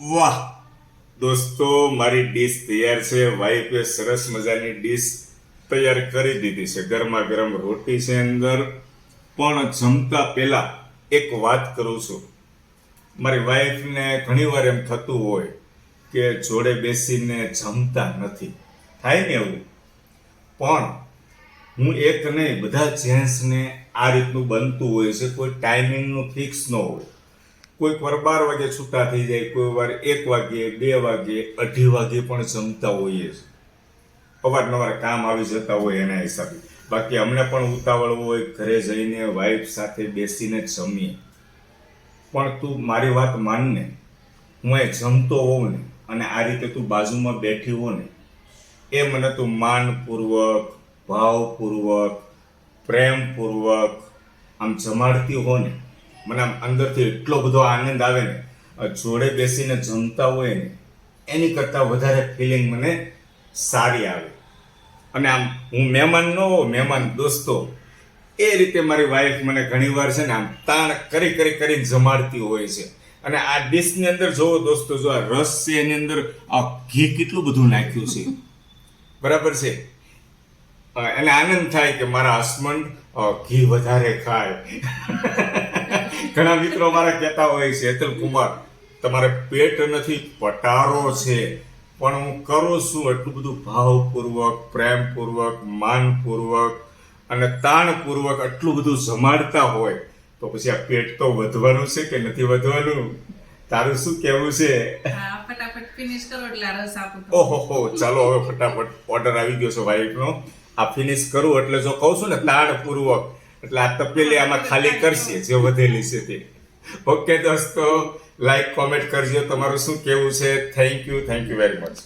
વાહ. દોસ્તો, મારી ડીશ તૈયાર છે. વાઈફે સરસ મજાની ડીશ તૈયાર કરી દીધી છે. ગરમા ગરમ રોટી છે અંદર. પણ જમતા પહેલા એક વાત કરું છું. મારી વાઈફને ઘણીવાર એમ થતું હોય કે જોડે બેસીને જમતા નથી. થાય ને એવું? પણ હું એક નહીં, બધા જેન્ટ્સને આ રીતનું બનતું હોય છે. કોઈ ટાઈમિંગનું ફિક્સ ન હોય. કોઈક વાર બાર વાગે છૂટા થઈ જાય, કોઈ વાર એક વાગે, બે વાગે, અઢી વાગે પણ જમતા હોઈએ અવારનવાર કામ આવી જતા હોય એના હિસાબે. બાકી અમને પણ ઉતાવળ હોય ઘરે જઈને વાઈફ સાથે બેસીને જમીએ. પણ તું મારી વાત માનને. હું એ જમતો હોઉં ને અને આ રીતે તું બાજુમાં બેઠી હો ને એ મને તું માનપૂર્વક, ભાવપૂર્વક, પ્રેમપૂર્વક આમ જમાડતી હો ને મને આમ અંદરથી એટલો બધો આનંદ આવે ને જોડે બેસીને જમતા હોય ને, એની કરતાં વધારે ફિલિંગ મને સારી આવે. અને આમ હું મહેમાન ન હોઉં, મહેમાન દોસ્તો, એ રીતે મારી વાઈફ મને ઘણીવાર છે ને આમ તાણ કરી કરી કરી જમાડતી હોય છે. અને આ ડીશની અંદર જોવો દોસ્તો, જો આ રસ છે એની અંદર, આ ઘી કેટલું બધું નાખ્યું છે. બરાબર છે? એને આનંદ થાય કે મારા હસબન્ડ ઘી વધારે ખાય. ઘણા મિત્રો મારા કહેતા હોય છે હેતલ કુમાર તમારે પેટ નથી પટારો છે. પણ હું કરું છું એટલું બધું ભાવપૂર્વક પ્રેમપૂર્વક માનપૂર્વક અને તાણપૂર્વક આટલું બધું જમાડતા હોય. તો પછી આ પેટ તો વધવાનું છે કે નથી વધવાનું? તારું શું કહેવું છે? ફટાફટ ફિનિશ કરો એટલે રસ આપું ઓહો ચાલો હવે ફટાફટ ઓર્ડર આવી ગયો છે વાઈફનો આ ફિનિશ કરું એટલે જો કહું છું ને તાણપૂર્વક. એટલે આ તપેલી આમાં ખાલી કરશે, જે વધેલી છે તે. ઓકે દોસ્તો લાઈક કોમેન્ટ કરજો. તમારું શું કેવું છે? Thank you thank you very much